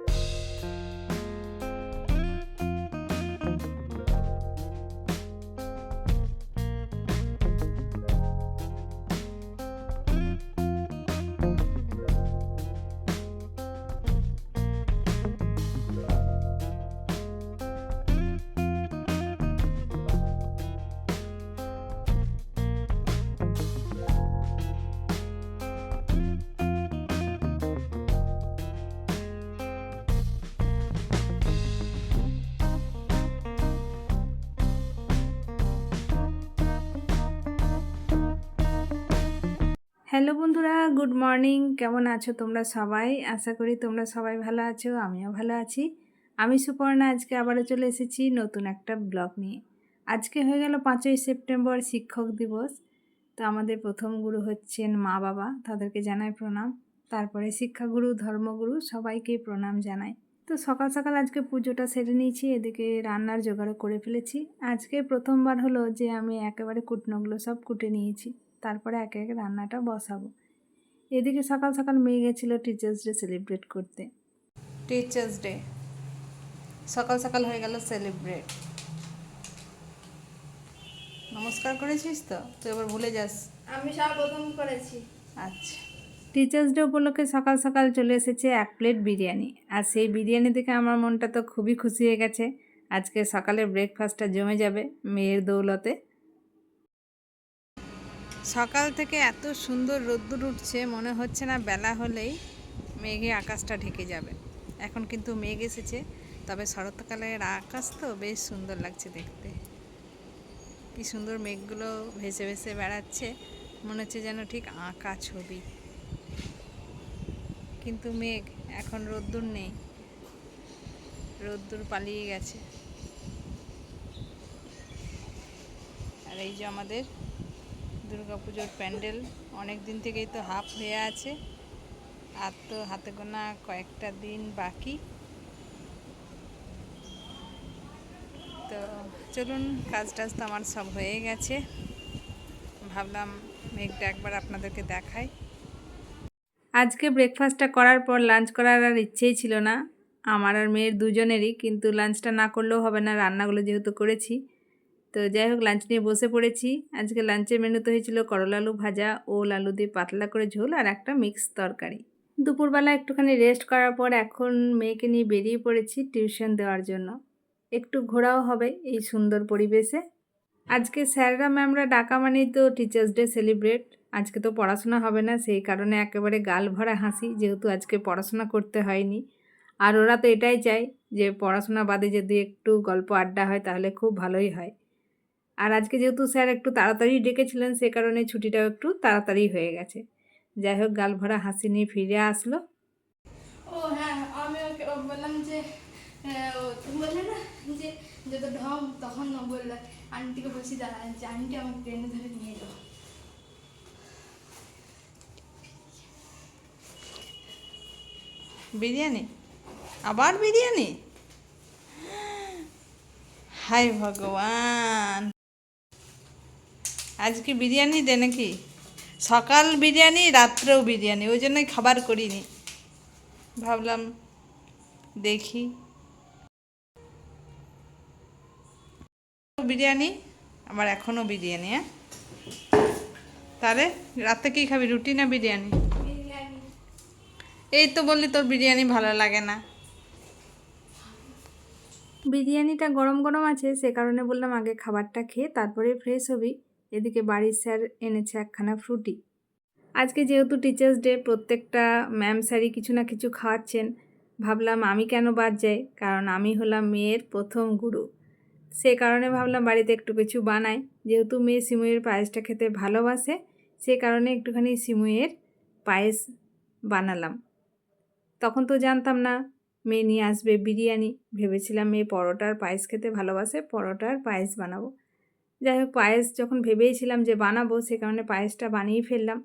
you hello বন্ধুরা, good morning. কেমন আছো তোমরা সবাই? আশা করি তোমরা সবাই ভালো আছো, আমিও ভালো আছি। আমি সুপর্ণা, আজকে আবারও চলে এসেছি নতুন একটা ব্লগ নিয়ে। আজকে হয়ে গেল পাঁচই সেপ্টেম্বর শিক্ষক দিবস। তো আমাদের প্রথম গুরু হচ্ছেন মা বাবা, তাদেরকে জানাই প্রণাম। তারপরে শিক্ষাগুরু, ধর্মগুরু, সবাইকে প্রণাম জানাই। তো সকাল সকাল আজকে পুজোটা সেরে নিয়েছি, এদিকে রান্নার জোগাড়ও করে ফেলেছি। আজকে প্রথমবার হলো যে আমি একেবারে কুটনোগুলো সব কুটে নিয়েছি। তারপরে একে একে রান্নাটা বসাবো। এদিকে সকাল সকাল মেয়ে গেছিল টিচার্স ডে সেলিব্রেট করতে। টিচার্স ডে সকাল সকাল হয়ে গেল সেলিব্রেট নমস্কার করেছিস তো? তুই এবার ভুলে যাস। আমি সব প্রথম করেছি। আচ্ছা। টিচার্স ডে উপলক্ষে সকাল সকাল চলে এসেছে এক প্লেট বিরিয়ানি। আর সেই বিরিয়ানি দেখে আমার মনটা তো খুবই খুশি হয়ে গেছে। আজকে সকালে ব্রেকফাস্টটা জমে যাবে মেয়ের দৌলতে। সকাল থেকে এত সুন্দর রোদ্দুর উঠছে, মনে হচ্ছে না বেলা হলেই মেঘে আকাশটা ঢেকে যাবে। এখন কিন্তু মেঘ এসেছে, তবে শরৎকালের আকাশ তো বেশ সুন্দর লাগছে দেখতে। কি সুন্দর মেঘগুলো ভেসে ভেসে বেড়াচ্ছে, মনে হচ্ছে যেন ঠিক আঁকা ছবি। কিন্তু মেঘ, এখন রোদ্দুর নেই। রোদ্দুর পালিয়ে গেছে। আর এই যে আমাদের দুর্গাপুজোর প্যান্ডেল। অনেক দিন থেকেই তো হাফ হয়ে আছে। আর তো হাতে গোনা কয়েকটা দিন বাকি। তো চলুন কাজ টাজ তো আমার সব হয়ে গেছে। ভাবলাম মেঘটা একবার আপনাদেরকে দেখাই। আজকে ব্রেকফাস্টটা করার পর লাঞ্চ করার আর ইচ্ছেই ছিল না। আমার আর মেয়ের দুজনেরই, কিন্তু লাঞ্চটা না করলেও হবে না। রান্নাগুলো যেহেতু করেছি তো যাই হোক লাঞ্চ নিয়ে বসে পড়েছি। আজকে লাঞ্চের মেনুতে হয়েছিল করলা আলু ভাজা ওল আলু দিয়ে পাতলা করে ঝোল আর একটা মিক্স তরকারি। দুপুরবেলা একটুখানি রেস্ট করার পর এখন মেয়েকে নিয়ে বেরিয়ে পড়েছি টিউশন দেওয়ার জন্য। একটু ঘোরাও হবে এই সুন্দর পরিবেশে। আজকে স্যাররা, ম্যামরা ডাকা মানেই তো টিচার্স ডে সেলিব্রেট আজকে তো পড়াশোনা হবে না, সেই কারণে একেবারে গাল ভরা হাসি যেহেতু আজকে পড়াশোনা করতে হয়নি। আর ওরা তো এটাই চায় যে পড়াশোনা বাদে যদি একটু গল্প আড্ডা হয় তাহলে খুব ভালোই হয়। আর আজকে যেহেতু স্যার একটু তাড়াতাড়ি ডেকেছিলেন সে কারণে ছুটিটাও একটু তাড়াতাড়ি হয়ে গেছে। যাই হোক গাল ভরা হাসি নিয়ে ফিরে আসলো। ও হ্যাঁ আমি ওকে বললাম যে তুমি বললে না যে যত ঢং তখন বলল আন্টিকে বলছি দাঁড়া যে আন্টি আমাকে ট্রেনে ধরে নিয়ে যাও। বিরিয়ানি? আবার বিরিয়ানি? হাই ভগবান! আজকে বিরিয়ানি দে নাকি? সকাল বিরিয়ানি, রাত্রেও বিরিয়ানি, ওই জন্যই খাবার করিনি। ভাবলাম দেখি। বিরিয়ানি আবার এখনও বিরিয়ানি হ্যাঁ? তাহলে রাতে কি খাবি, রুটি না বিরিয়ানি? এই তো বললি তোর বিরিয়ানি ভালো লাগে না। বিরিয়ানিটা গরম গরম আছে, সে কারণে বললাম আগে খাবারটা খেয়ে তারপরে ফ্রেশ হবি। এদিকে বাড়ির স্যার এনেছে একখানা ফ্রুটি। আজকে যেহেতু টিচার্স ডে প্রত্যেকটা ম্যাম স্যারই কিছু না কিছু খাওয়াচ্ছেন। ভাবলাম আমি কেন বাদ যাই? কারণ আমি হলাম মেয়ের প্রথম গুরু। সে কারণে ভাবলাম বাড়িতে একটু কিছু বানাই। যেহেতু মেয়ে সিমুয়ের পায়েসটা খেতে ভালোবাসে, সে কারণে একটুখানি সিমুয়ের পায়েস বানালাম। তখন তো জানতাম না, মেয়ে নিয়ে আসবে বিরিয়ানি। ভেবেছিলাম মেয়ে পরোটার পায়েস খেতে ভালোবাসে, পরোটার পায়েস বানাবো। যাই হোক, পায়েস যখন ভেবেইছিলাম যে বানাবো, সে কারণে পায়েসটা বানিয়ে ফেললাম।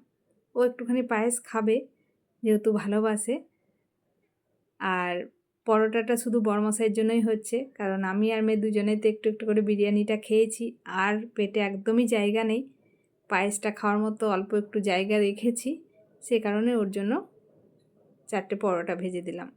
ও একটুখানি পায়েস খাবে, যেহেতু ভালোবাসে। আর পরোটাটা শুধু বড়মশাইয়ের জন্যই হচ্ছে, কারণ আমি আর মেয়ে দুজনেই তো একটু একটু করে বিরিয়ানিটা খেয়েছি। আর পেটে একদমই জায়গা নেই। পায়েসটা খাওয়ার মতো অল্প একটু জায়গা রেখেছি, সে কারণে ওর জন্য চারটে পরোটা ভেজে দিলাম।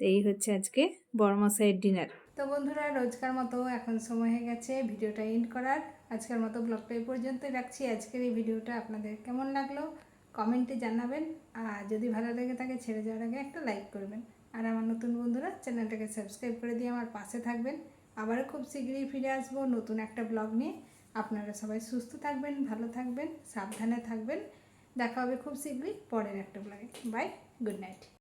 তো এই হচ্ছে আজকে বড়মশাইয়ের ডিনার। তো বন্ধুরা, রোজকার মতো এখন সময় হয়ে গেছে ভিডিওটা এন্ড করার। আজকের মতো ব্লগটা এই পর্যন্তই রাখছি। আজকের এই ভিডিওটা আপনাদের কেমন লাগল কমেন্টে জানাবেন। আর যদি ভালো লেগে থাকে, ছেড়ে যাওয়ার আগে একটা লাইক করবেন। আর আমার নতুন বন্ধুরা, চ্যানেলটাকে সাবস্ক্রাইব করে দিয়ে আমার পাশে থাকবেন। আবারও খুব শীঘ্রই ফিরে আসব নতুন একটা ব্লগ নিয়ে। আপনারা সবাই সুস্থ থাকবেন, ভালো থাকবেন, সাবধানে থাকবেন। দেখা হবে খুব শীঘ্রই পরের একটা ব্লগে বাই গুড নাইট